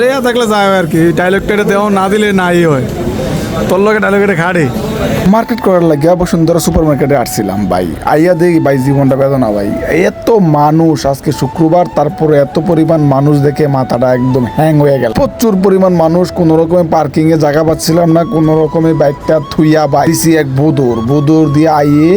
টেয়া থাকলে যায় আর কি। ডায়লগটা দেওয়া না দিলে নাই হয়। তোর ডায়লগটা খাড়ে। মার্কেট করার লাগিয়া বসুন্ধরা সুপার মার্কেটে আসছিলাম ভাই। আইয়া দেখি ভাই জীবনটা বেদনা ভাই। এত মানুষ আজকে শুক্রবার, তারপরে এত পরিমাণ মানুষ দেখে মাথাটা একদম হ্যাং হয়ে গেল। প্রচুর পরিমাণ মানুষ, কোনো রকমে পার্কিং এ জায়গা পাচ্ছিলাম না, কোনো রকমে বাইকটা থুইয়া বা দিছি এক বুদুর। বুদুর দিয়ে আইয়ে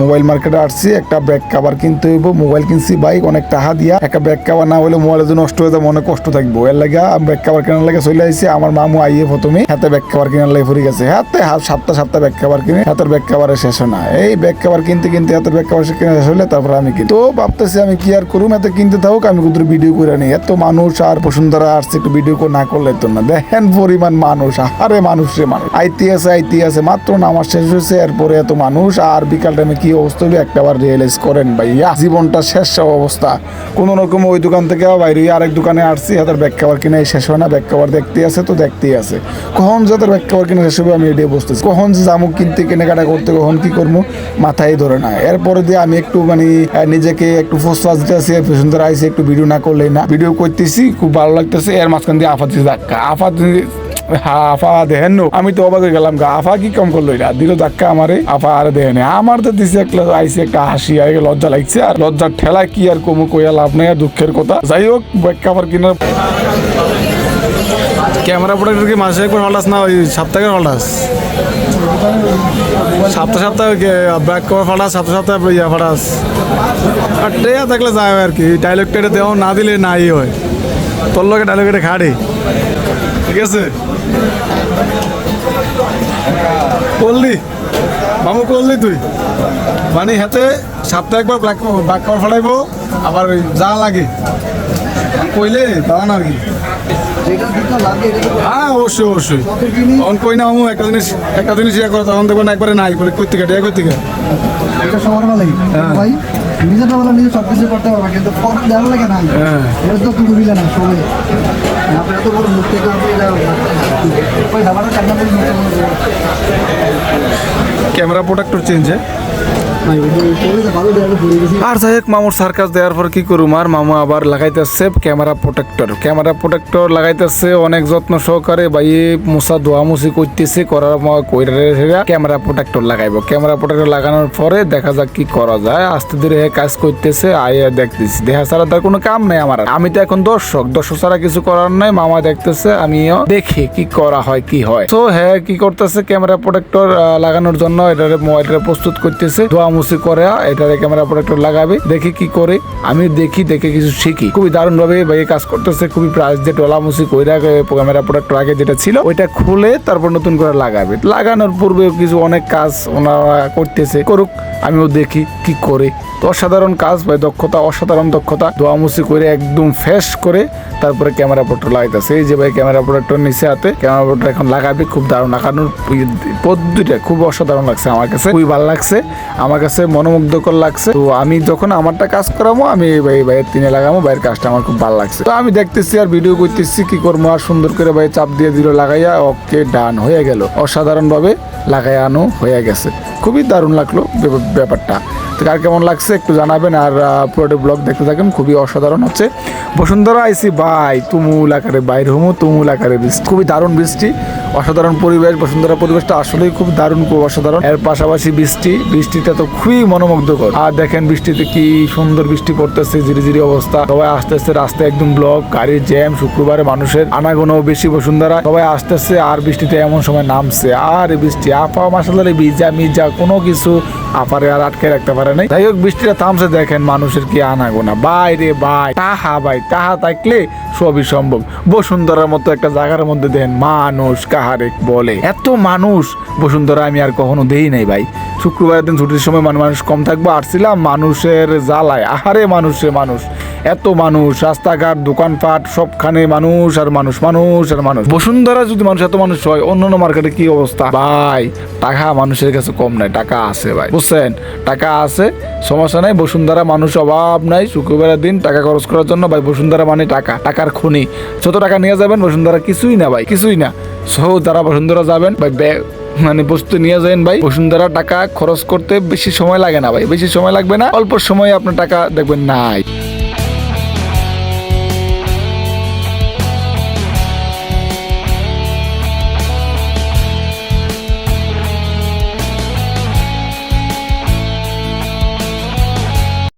মোবাইল মার্কেটে আসছি, একটা ব্যাগ কাভার কিনতে হইব। মোবাইল কিনছি বাইক অনেক টাকা দিয়া। একটা ব্যাগ কাভার না হলে মোবাইলের জন্য নষ্ট হয়ে যাবে অনেক কষ্ট থাকব। এর লাগে ব্যাক কাভার কেনার লাগে চলে আইছি। আমার মামু আইয়ে প্রথমে হাতে ব্যাগ কাভার কেনার লাগে ফুরি গেছে হাতে সাতটা সাতটা ব্যাক কাভার কিনে হাতের ব্যাক কাভারে শেষ হয় না। এই ব্যাক কাভার কিনতে কিনতে হাতের ব্যাক কাভার কিনে শেষ হলে তারপর আমি কিনি ভাবতেছি আমি কি আর করুম? এত কিনতে থাকুক, আমি কুদুর ভিডিও করে নিই। এত মানুষ আর বসুন্ধরা আসছে, একটু ভিডিও করে না করলে তো না। দেখেন পরিমাণ মানুষ আরে মানুষ রে মানুষ। আইতি আছে আইতি আছে, মাত্র নামাজ শেষ হয়েছে, এরপরে এত মানুষ, আর বিকাল টাইমে কি অবস্থা হবে একটা বার রিয়েলাইজ করেন ভাইয়া, জীবনটা শেষ অবস্থা। কোন রকম ওই দোকান থেকে বাইরে আরেক দোকানে আসছি, হাতের ব্যাগ কাভার কিনে শেষ হয় না। ব্যাগ কাভার দেখতে আছে, তো দেখতেই আছে। কখন যে হাতের ব্যাগ কাভার কিনে শেষ হবে আমি এটাই বুঝতেছি। কখন যে জামুক কিনতে, কেনাকাটা করতে, কখন কি করব, মাথায় ধরে না। এরপরে দিয়ে আমি একটু মানে নিজেকে একটু ফোসফাস দিতেছি সুন্দর আইসি একটু ভিডিও না করলেই না। ভিডিও করতেছি, খুব ভালো লাগতেছে, এর মাঝখান দিয়ে আফা দিচ্ছে ধাক্কা। আফা দিয়ে- হ্যাঁ আফা দেখেন নো। আমি তো অবাক হয়ে গেলাম আফা কি কম করল এটা? দিল ধাক্কা আমারে, আফা আর দেখেন আমার তো দিছে একটা আইসি, একটা হাসি, আগে লজ্জা লাগছে। আর লজ্জার ঠেলা কি আর কমু, কইয়া লাভ নাই আর দুঃখের কথা। যাই হোক, ব্যাগ কাভার কিনার ক্যামেরা প্রোডাক্টের কি মাসে একবার হল্টাস না ওই সপ্তাহে হল্টাস সপ্তাহ সপ্তাহে ব্যাক কভার ফাটাস সপ্তাহ সপ্তাহে ইয়া ফাটাস আর টেয়া থাকলে যায় আর কি ডায়লগটা দেও, না দিলে নাই হয়। তোর লগে ডায়লগটা খাড়ে। ঠিক আছে? করলি মামু করলি তুই। মানে হাতে সপ্তাহে একবার ব্যাক কভার ফাটাইবো, আবার যা লাগে। কইলে দাঁড়ান আর কি। হ্যাঁ অবশ্যই অবশ্যই। তখন কই না মামু একটা জিনিস একটা জিনিস ইয়ে করে তখন দেখবেন একবারে নাই বলে করতে কাটে করতে কাটে এটা সবার ভালোই। ভাই নিজেটা বলে নিজে সব কিছু করতে পারবে কিন্তু ফোন দেওয়া লাগে না। হ্যাঁ। এটা তো তুমি না সবাই। বড় এটা ওই ধাবাটা ক্যামেরা প্রোডাক্টর চেঞ্জ হ্যাঁ? আর যাই হোক মামুর সার্কাস দেওয়ার পর কি করুম? আর মামু আবার লাগাইতেছে ক্যামেরা প্রোটেক্টর ক্যামেরা প্রোটেক্টর লাগাইতেছে, অনেক যত্ন সহকারে বাইয়ে মুসা ধোয়ামুসি করতেছে, করার কইরা ক্যামেরা প্রোটেক্টর লাগাইবো। ক্যামেরা প্রোটেক্টর লাগানোর পরে দেখা যাক কি করা যায়। আস্তে ধীরে কাজ করতেছে আইয়া দেখতেছি। দেখা ছাড়া তার কোনো কাম নাই আমার আমি তো এখন দর্শক দর্শক ছাড়া কিছু করার নাই। মামা দেখতেছে, আমিও দেখি কি করা হয়, কি হয়। তো হ্যাঁ কি করতেছে ক্যামেরা প্রোটেক্টর লাগানোর জন্য এটা প্রস্তুত করতেছে। ধোয়ামুসি করে এটারে ক্যামেরা প্রোটেক্টর লাগাবে, দেখি কি করে? আমি দেখি, দেখে কিছু শিখি। খুবই দারুণ ভাবে ভাই কাজ করতেছে, খুবই প্রাইস যে টলামুসি কইরা ক্যামেরা প্রোটেক্টর আগে যেটা ছিল, ওইটা খুলে তারপর নতুন করে লাগাবে। লাগানোর পূর্বে কিছু অনেক কাজ ওনারা করতেছে, করুক, আমিও দেখি কি করে। তো অসাধারণ কাজ ভাই, দক্ষতা, অসাধারণ দক্ষতা। ধোয়ামুসি করে একদম ফ্রেশ করে তারপরে ক্যামেরা প্রোটেক্টর লাগাইতেছে। এই যে ভাই ক্যামেরা প্রোটেক্টর নিচে হাতে ক্যামেরা প্রোটেক্টর এখন লাগাবে, খুব দারুণ। লাগানোর পদ্ধতিটা খুব অসাধারণ লাগছে আমার কাছে, খুবই ভালো লাগছে। আমার কাছে মনোমুগ্ধকর লাগছে। তো আমি যখন আমারটা কাজ করাবো, আমি ভাই ভাইয়ের তিনে লাগামো বাইরের কাজটা আমার খুব ভালো লাগছে। তো আমি দেখতেছি আর ভিডিও করতেছি কি করব, আর সুন্দর করে ভাই চাপ দিয়ে দিল, লাগাইয়া ওকে ডান হয়ে গেল। অসাধারণ ভাবে লাগাইয়ানো হয়ে গেছে। খুবই দারুণ লাগল ব্যাপারটা। তো কার কেমন লাগছে একটু জানাবেন আর পুরোটা ব্লগ দেখতে থাকেন, খুবই অসাধারণ হচ্ছে। বসুন্ধরা আইসি, বাই, তুমুল আকারে, বাইর হুমু, তুমুল আকারে বৃষ্টি। খুবই দারুণ বৃষ্টি, অসাধারণ পরিবেশ, বসুন্ধরা পরিবেশটা আসলেই খুব দারুণ, খুব অসাধারণ। এর পাশাপাশি বৃষ্টি, বৃষ্টিটা তো খুবই মনোমুগ্ধকর। আর দেখেন বৃষ্টিতে কি সুন্দর বৃষ্টি পড়তেছে ধীরে ধীরে অবস্থা। সবাই আস্তে আস্তে রাস্তায় একদম ব্লক, গাড়ির জ্যাম, শুক্রবারে মানুষের আনাগোনাও বেশি বসুন্ধরা। সবাই আসতেছে আর বৃষ্টিতে এমন সময় নামছে, আর এই বৃষ্টি আপা মাসালের ভিজা মিজা কোনো কিছু আপারে আর আটকে রাখতে পারে নাই। যাই হোক, বৃষ্টিটা থামছে, দেখেন মানুষের কি আনাগোনা। বাইরে বাই, তাহা ভাই তাহা থাকলে সবই সম্ভব। বসুন্ধরার মতো একটা জায়গার মধ্যে দেন, মানুষ কাহারে বলে। এত মানুষ বসুন্ধরা আমি আর কখনো দেই নাই ভাই। শুক্রবারের দিন ছুটির সময় মানে মানুষ কম থাকব, আসছিলাম মানুষের জ্বালায়। আহারে মানুষে মানুষ। এত মানুষ, রাস্তাঘাট, দোকানপাট, সবখানে মানুষ আর মানুষ মানুষ আর মানুষ। বসুন্ধরা যদি মানুষ এত মানুষ হয় অন্য অন্য মার্কেটে কি অবস্থা? ভাই, টাকা মানুষের কাছে কম নাই, টাকা আছে ভাই, বুঝছেন? টাকা আছে, সমস্যা নাই, বসুন্ধরা মানুষ অভাব নাই, শুক্রবারের দিন টাকা খরচ করার জন্য ভাই, বসুন্ধরা মানে টাকা, টাকার খনি। যত টাকা নিয়ে যাবেন, বসুন্ধরা কিছুই না ভাই, কিছুই না। সহ যারা বসুন্ধরা যাবেন, ভাই বে- মানে বস্তু নিয়ে যাবেন ভাই, বসুন্ধরা টাকা খরচ করতে বেশি সময় লাগে না ভাই, বেশি সময় লাগবে না, অল্প সময়ে আপনার টাকা দেখবেন নাই।